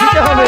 দিতে হবে।